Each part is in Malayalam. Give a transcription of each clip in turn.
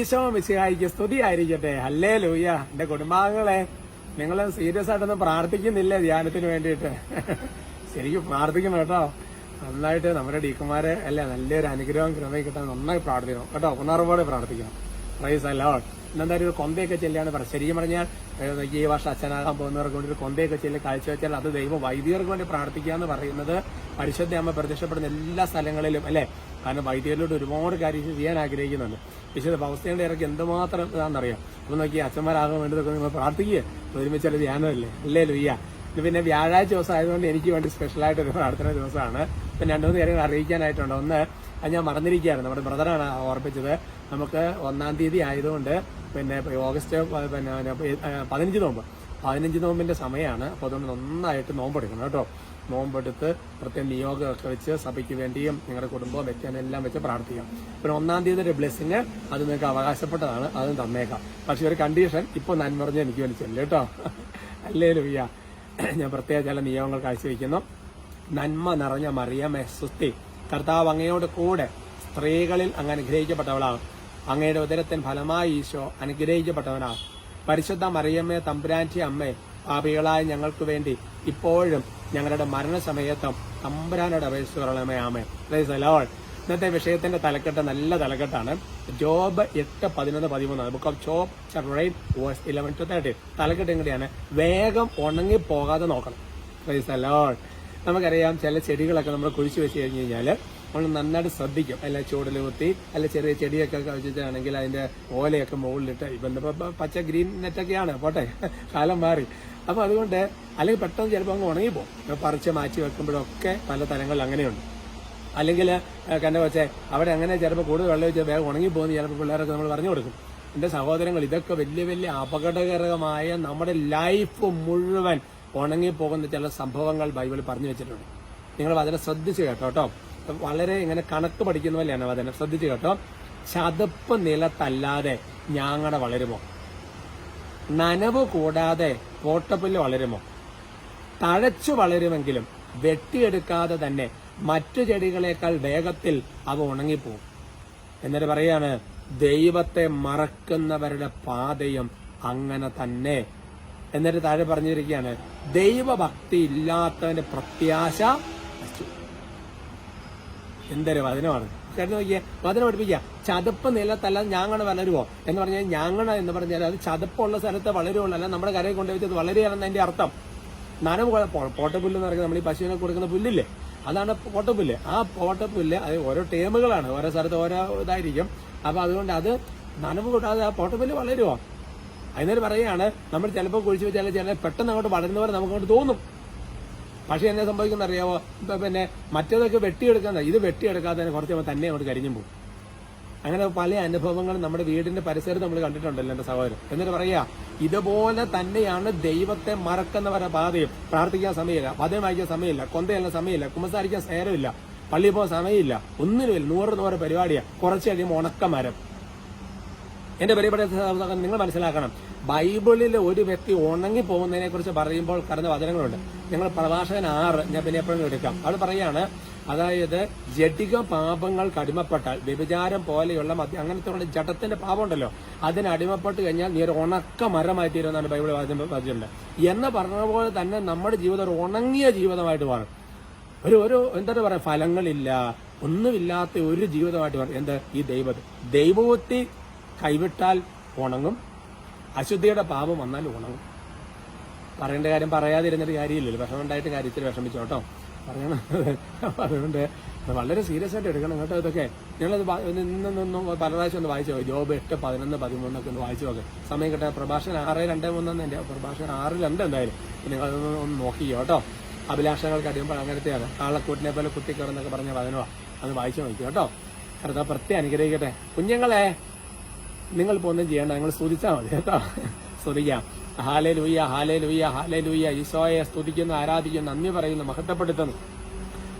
ഈശോ അല്ലേ ലൂയ്യ എന്റെ കുടുംബാംഗങ്ങളെ നിങ്ങൾ സീരിയസ് ആയിട്ടൊന്നും പ്രാർത്ഥിക്കുന്നില്ല ധ്യാനത്തിന് വേണ്ടിയിട്ട്? ശരിക്കും പ്രാർത്ഥിക്കണം കേട്ടോ. നന്നായിട്ട് നമ്മുടെ ഡീക്കുമാരെ അല്ലെ നല്ലൊരു അനുഗ്രഹം കൃപയും കിട്ടാൻ നന്നായി പ്രാർത്ഥിക്കണം. കേട്ടോ ഉണർവോടെ പ്രാർത്ഥിക്കണം. പ്രൈസ് അല്ലോ ഇന്നെന്തായാലും ഒരു കൊന്തയൊക്കെ ചെല്ലാണ് പറഞ്ഞത്. ശരിക്കും പറഞ്ഞാൽ ഈ വർഷം അച്ഛനാകാൻ പോകുന്നവർക്ക് വേണ്ടി ഒരു കൊന്തയൊക്കെ ചെല്ലി കാഴ്ചവെച്ചാൽ അത് ദൈവം വൈദികർക്ക് വേണ്ടി പ്രാർത്ഥിക്കുക എന്ന് പറയുന്നത് പരിശുദ്ധ അമ്മ പ്രത്യക്ഷപ്പെടുന്ന എല്ലാ സ്ഥലങ്ങളിലും അല്ലേ? കാരണം വൈദികരിലോട്ട് ഒരുപാട് കാര്യങ്ങൾ ചെയ്യാൻ ആഗ്രഹിക്കുന്നുണ്ട്. വിശുദ്ധ അവസ്ഥയുടെ ഇറക്കി എന്തുമാത്രം ഇതാണെന്നറിയാം. അപ്പൊ നോക്കി അച്ഛന്മാരാകാൻ വേണ്ടതൊക്കെ നിങ്ങൾ പ്രാർത്ഥിക്കുക ഒരുമിച്ചുള്ള ധ്യാനമല്ലേ? അല്ലേ ലുയ്യ പിന്നെ വ്യാഴാഴ്ച ദിവസം ആയതുകൊണ്ട് എനിക്ക് വേണ്ടി സ്പെഷ്യലായിട്ട് ഒരു പ്രാർത്ഥന ദിവസമാണ്. പിന്നെ രണ്ടു മൂന്ന് കാര്യങ്ങൾ അറിയിക്കാനായിട്ടുണ്ട്. ഒന്ന് അത് ഞാൻ മറന്നിരിക്കുകയായിരുന്നു നമ്മുടെ ബ്രദറാണ് ഓർപ്പിച്ചത്. നമുക്ക് ഒന്നാം തീയതി ആയതുകൊണ്ട് പിന്നെ ഓഗസ്റ്റ് പിന്നെ പിന്നെ പതിനഞ്ച് നോമ്പ്. പതിനഞ്ച് നോമ്പിന്റെ സമയമാണ്. അപ്പോൾ അതുകൊണ്ട് നന്നായിട്ട് നോമ്പെടുക്കണം കേട്ടോ. നോമ്പെടുത്ത് പ്രത്യേകം നിയോഗമൊക്കെ വെച്ച് സഭയ്ക്ക് വേണ്ടിയും നിങ്ങളുടെ കുടുംബം വെക്കാനും എല്ലാം വെച്ച് പ്രാർത്ഥിക്കാം. പിന്നെ ഒന്നാം തീയതി ഒരു ബ്ലെസ്സിങ് അത് നിങ്ങൾക്ക് അവകാശപ്പെട്ടതാണ് അത് തന്നേക്കാം. പക്ഷെ ഒരു കണ്ടീഷൻ ഇപ്പൊ നന്മറിഞ്ഞ് എനിക്ക് വേണ്ടി ചെല്ലു കേട്ടോ. അല്ലേ ലുയ്യ ഞാൻ പ്രത്യേക ചില നിയമങ്ങൾ കാഴ്ചവെക്കുന്നു. നന്മ നിറഞ്ഞ മറിയമേ സുസ്തി കർത്താവ് അങ്ങയോട് കൂടെ സ്ത്രീകളിൽ അങ്ങ് അനുഗ്രഹിക്കപ്പെട്ടവളാണ്. അങ്ങയുടെ ഉദരത്തിൻ ഫലമായി ഈശോ അനുഗ്രഹിക്കപ്പെട്ടവനാണ്. പരിശുദ്ധ മറിയമ്മേ തമ്പുരാന്റി അമ്മേ പാപികളായ ഞങ്ങൾക്ക് വേണ്ടി ഇപ്പോഴും ഞങ്ങളുടെ മരണസമയത്തും തമ്പുരാനോട് പറയണമേ ആമേ ലോൾ ഇന്നത്തെ വിഷയത്തിന്റെ തലക്കെട്ട് നല്ല തലക്കെട്ടാണ്. ജോബ് എട്ട് പതിനൊന്ന് പതിമൂന്ന് book of Job chapter verse eleven to thirty തലക്കെട്ട് എങ്ങനെയാണ്? വേഗം ഉണങ്ങി പോകാതെ നോക്കണം പ്രൈസ് ലോൾ നമുക്കറിയാം ചില ചെടികളൊക്കെ നമ്മൾ കുഴിച്ചു വെച്ച് കഴിഞ്ഞ് കഴിഞ്ഞാൽ നമ്മൾ നന്നായിട്ട് ശ്രദ്ധിക്കും. അല്ല ചൂടിൽ കുത്തി അല്ല ചെറിയ ചെടിയൊക്കെ വെച്ചിട്ടാണെങ്കിൽ അതിന്റെ ഓലയൊക്കെ മുകളിലിട്ട് ഇപ്പം പച്ച ഗ്രീൻ നെറ്റൊക്കെയാണ്. പോട്ടെ കാലം മാറി. അപ്പൊ അതുകൊണ്ട് അല്ലെങ്കിൽ പെട്ടെന്ന് ചിലപ്പോൾ അങ്ങ് ഉണങ്ങിപ്പോകും പറിച്ച് മാറ്റി വെക്കുമ്പോഴൊക്കെ പല തലങ്ങളിൽ അങ്ങനെയുണ്ട്. അല്ലെങ്കിൽ കണ്ട പക്ഷേ അവിടെ അങ്ങനെ ചിലപ്പോൾ കൂടുതൽ വെള്ളം വെച്ചാൽ വേഗം ഉണങ്ങിപ്പോകുന്ന ചിലപ്പോൾ പിള്ളേരൊക്കെ നമ്മൾ പറഞ്ഞു കൊടുക്കും. എന്റെ സഹോദരങ്ങൾ ഇതൊക്കെ വലിയ വലിയ അപകടകരമായ നമ്മുടെ ലൈഫ് മുഴുവൻ ഉണങ്ങിപ്പോകുന്ന ചില സംഭവങ്ങൾ ബൈബിൾ പറഞ്ഞു വെച്ചിട്ടുണ്ട്. നിങ്ങൾ വചനം ശ്രദ്ധിച്ച് കേട്ടോ കേട്ടോ. വളരെ ഇങ്ങനെ കണക്ക് പഠിക്കുന്ന പോലെയാണ് വചനം. ശ്രദ്ധിച്ച് കേട്ടോ. ചതുപ്പ് നിലത്തല്ലാതെ ഞാങ്ങടെ വളരുമോ? നനവ് കൂടാതെ പോട്ടപ്പുല്ല് വളരുമോ? തഴച്ചു വളരുമെങ്കിലും വെട്ടിയെടുക്കാതെ തന്നെ മറ്റു ചെടികളേക്കാൾ വേഗത്തിൽ അവ ഉണങ്ങിപ്പോകും എന്നിട്ട് പറയാണ് ദൈവത്തെ മറക്കുന്നവരുടെ പാതയും അങ്ങനെ തന്നെ. എന്നിട്ട് താഴെ പറഞ്ഞിരിക്കുകയാണ് ദൈവഭക്തി ഇല്ലാത്തവന്റെ പ്രത്യാശ എന്തൊരു വചനമാണ്. നോക്കിയേ വചനം പഠിപ്പിക്കുക. ചതുപ്പ് നിലത്തല്ല ഞാങ്ങണ വളരുമോ എന്ന് പറഞ്ഞാൽ ഞാങ്ങണ എന്ന് പറഞ്ഞാൽ അത് ചതുപ്പുള്ള സ്ഥലത്ത് വളരുള്ളൂ അല്ല നമ്മുടെ കരയിൽ കൊണ്ടുവച്ചത് വളരുകയാണെന്ന് അതിന്റെ അർത്ഥം. നനവ് പോട്ടപ്പുല്ല് എന്ന് പറയുന്നത് നമ്മൾ ഈ പശുവിനെ കൊടുക്കുന്ന പുല്ലില്ലേ? അതാണ് പോട്ടപ്പുല്ല്. ആ പോട്ടപ്പുല്ല് അത് ഓരോ ടേമുകളാണ്. ഓരോ സ്ഥലത്ത് ഓരോ ഇതായിരിക്കും. അപ്പൊ അതുകൊണ്ട് അത് നനവ് കൂടാതെ ആ പോട്ടപ്പുല്ല് വളരുമോ അതിനൊരു പറയുകയാണ് നമ്മൾ ചിലപ്പോൾ കുഴിച്ചു വെച്ചാൽ ചില പെട്ടെന്ന് അങ്ങോട്ട് വളരുന്നവരെ നമുക്ക് അങ്ങോട്ട് തോന്നും. പക്ഷെ എന്നെ സംഭവിക്കുന്ന അറിയാവോ? ഇപ്പൊ പിന്നെ മറ്റേതൊക്കെ വെട്ടിയെടുക്കാൻ ഇത് വെട്ടിയെടുക്കാതെ തന്നെ കുറച്ച് തന്നെ അങ്ങോട്ട് കരിഞ്ഞു പോകും. അങ്ങനെ പല അനുഭവങ്ങളും നമ്മുടെ വീടിന്റെ പരിസരത്ത് നമ്മൾ കണ്ടിട്ടുണ്ടല്ലോ എന്റെ സഹോദരൻ. എന്നിട്ട് പറയാ ഇതുപോലെ തന്നെയാണ് ദൈവത്തെ മറക്കുന്നവരുടെ പാതയും. പ്രാർത്ഥിക്കാൻ സമയമില്ല പദം വായിക്കാൻ സമയമില്ല കൊന്തയല്ല സമയമില്ല കുമ്പസാരിക്കാൻ നേരമില്ല പള്ളിയിൽ പോകാൻ സമയമില്ല ഒന്നിനുമില്ല. നൂറ് നൂറ് പരിപാടിയാ. കുറച്ച് കഴിയുമ്പോൾ ഉണക്കമരം എന്റെ പരിപാടി നിങ്ങൾ മനസ്സിലാക്കണം. ബൈബിളിൽ ഒരു വ്യക്തി ഉണങ്ങി പോകുന്നതിനെ കുറിച്ച് പറയുമ്പോൾ കടന്ന വചനങ്ങളുണ്ട്. ഞങ്ങൾ പ്രഭാഷകൻ ആറ് ഞാൻ പിന്നെ എപ്പോഴും എടുക്കാം. അവിടെ പറയാണ് അതായത് ജഡിക പാപങ്ങൾ കടിമപ്പെട്ടാൽ വ്യഭിചാരം പോലെയുള്ള മദ്യ അങ്ങനത്തെ ജഡത്തിന്റെ പാപം ഉണ്ടല്ലോ. അതിന് അടിമപ്പെട്ട് കഴിഞ്ഞാൽ നീ ഒരു ഉണക്ക മരമായി തീരുമെന്നാണ് ബൈബിൾ പറഞ്ഞിട്ടുണ്ട് എന്ന് പറഞ്ഞ പോലെ തന്നെ നമ്മുടെ ജീവിതം ഒരു ഉണങ്ങിയ ജീവിതമായിട്ട് മാറും. ഒരു ഒരു എന്താ പറയാ ഫലങ്ങളില്ല. ഒന്നുമില്ലാത്ത ഒരു ജീവിതമായിട്ട് മാറും. എന്ത്? ഈ ദൈവത്തെ ദൈവവത്തി കൈവിട്ടാൽ ഉണങ്ങും. അശുദ്ധിയുടെ പാപം വന്നാൽ ഉണങ്ങും. പറയേണ്ട കാര്യം പറയാതിരുന്നിട്ട് കാര്യമില്ലല്ലോ. വിഷമം ഉണ്ടായിട്ട് കാര്യത്തിൽ വിഷമിച്ചു കേട്ടോ പറയണം. അപ്പൊ അതുകൊണ്ട് വളരെ സീരിയസ് ആയിട്ട് എടുക്കണം കേട്ടോ ഇതൊക്കെ. ഞങ്ങളത് നിന്നൊന്നും പല പ്രാവശ്യം ഒന്ന് വായിച്ചു നോക്കി. ജോബ് എട്ട് പതിനൊന്ന് പതിമൂന്നൊക്കെ ഒന്ന് വായിച്ചു നോക്കെ. സമയം കിട്ടാൻ പ്രഭാഷകൻ ആറ് രണ്ട് മൂന്നെന്ന് എന്റെ പ്രഭാഷകൻ ആറിലുണ്ട് എന്തായാലും. നിങ്ങൾ ഒന്ന് നോക്കിയോ കേട്ടോ. അഭിലാഷങ്ങൾക്ക് അടിയുമ്പോൾ അങ്ങനത്തെയാണ്. കാളക്കൂട്ടിനെ പോലെ കുത്തിക്കറന്നൊക്കെ പറഞ്ഞ വചനമാണ് അത് വായിച്ചു നോക്കി കേട്ടോ. കറുത്ത പ്രത്യേകം അനുഗ്രഹിക്കട്ടെ. കുഞ്ഞുങ്ങളെ നിങ്ങൾ ഇപ്പോൾ ഒന്നും ചെയ്യേണ്ട. നിങ്ങൾ സ്തുതിച്ചാൽ മതി കേട്ടോ. സ്തുതിക്കാം. ഹാലേ ലൂയ്യ ഹാലേ ലൂയ്യ ഹാലേ ലൂയ്യ ഈശോയെ സ്തുതിക്കുന്നു ആരാധിക്കുന്നു നന്ദി പറയുന്നു മഹത്വപ്പെടുത്തുന്നു.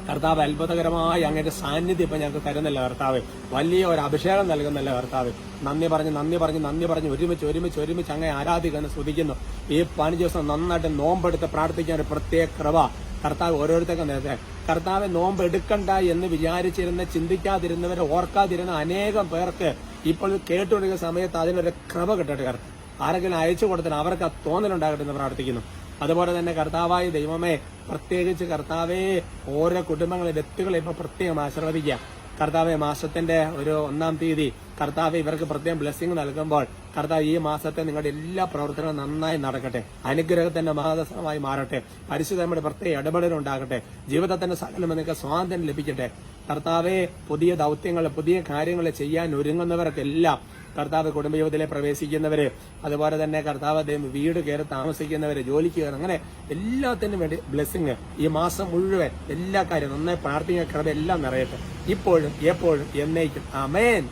കർത്താവ് അത്ഭുതകരമായ അങ്ങയുടെ സാന്നിധ്യം ഇപ്പൊ ഞങ്ങൾക്ക് തരുന്നില്ല കർത്താവ്? വലിയ ഒരു അഭിഷേകം നൽകുന്നില്ല കർത്താവ്? നന്ദി പറഞ്ഞ് നന്ദി പറഞ്ഞ് നന്ദി പറഞ്ഞ് ഒരുമിച്ച് ഒരുമിച്ച് ഒരുമിച്ച് അങ്ങനെ ആരാധിക്കുന്നു സ്തുതിക്കുന്നു. ഈ പതിനഞ്ച് ദിവസം നന്നായിട്ട് നോമ്പെടുത്ത് പ്രാർത്ഥിക്കാൻ ഒരു പ്രത്യേക കൃപ കർത്താവ് ഓരോരുത്തർക്കും നേരത്തെ. കർത്താവ് നോമ്പ് എടുക്കണ്ട എന്ന് വിചാരിച്ചിരുന്ന ചിന്തിക്കാതിരുന്നവരെ ഓർക്കാതിരുന്ന അനേകം പേർക്ക് ഇപ്പോൾ കേട്ടുകൊണ്ടിരിക്കുന്ന സമയത്ത് അതിനൊരു കൃപ കിട്ടട്ടെ കർത്താവ്. ആരെങ്കിലും അയച്ചു കൊടുത്തിന് അവർക്ക് ആ തോന്നലുണ്ടാകട്ടെ എന്ന് പ്രാർത്ഥിക്കുന്നു. അതുപോലെ തന്നെ കർത്താവായ ദൈവമേ പ്രത്യേകിച്ച് കർത്താവേ ഓരോ കുടുംബങ്ങളെ വ്യക്തികളെ ഇപ്പൊ പ്രത്യേകം ആശീർവദിക്കുക. കർത്താവെ മാസത്തിന്റെ ഒരു ഒന്നാം തീയതി കർത്താവ് ഇവർക്ക് പ്രത്യേകം ബ്ലെസ്സിങ് നൽകുമ്പോൾ കർത്താവ് ഈ മാസത്തെ നിങ്ങളുടെ എല്ലാ പ്രവർത്തനവും നന്നായി നടക്കട്ടെ. അനുഗ്രഹത്തിന്റെ മഹാദസനമായി മാറട്ടെ. പരിശുദ്ധയുടെ പ്രത്യേക ഇടപെടലുണ്ടാകട്ടെ. ജീവിതത്തിന്റെ സകലം നിങ്ങൾക്ക് സ്വാതന്ത്ര്യം ലഭിക്കട്ടെ. കർത്താവെ പുതിയ ദൗത്യങ്ങൾ പുതിയ കാര്യങ്ങൾ ചെയ്യാൻ ഒരുങ്ങുന്നവർക്കെല്ലാം കർത്താവ് കുടുംബയോഗത്തിലെ പ്രവേശിക്കുന്നവര് അതുപോലെ തന്നെ കർത്താവ് വീട് കയറി താമസിക്കുന്നവര് ജോലിക്ക് കയറി. അങ്ങനെ എല്ലാത്തിനും വേണ്ടി ബ്ലെസ്സിങ് ഈ മാസം മുഴുവൻ എല്ലാ കാര്യവും നന്നായി പ്രാർത്ഥിക്കുന്ന കൃപ എല്ലാം നിറയട്ടെ. ഇപ്പോഴും എപ്പോഴും എന്നേക്കും. അമേൻ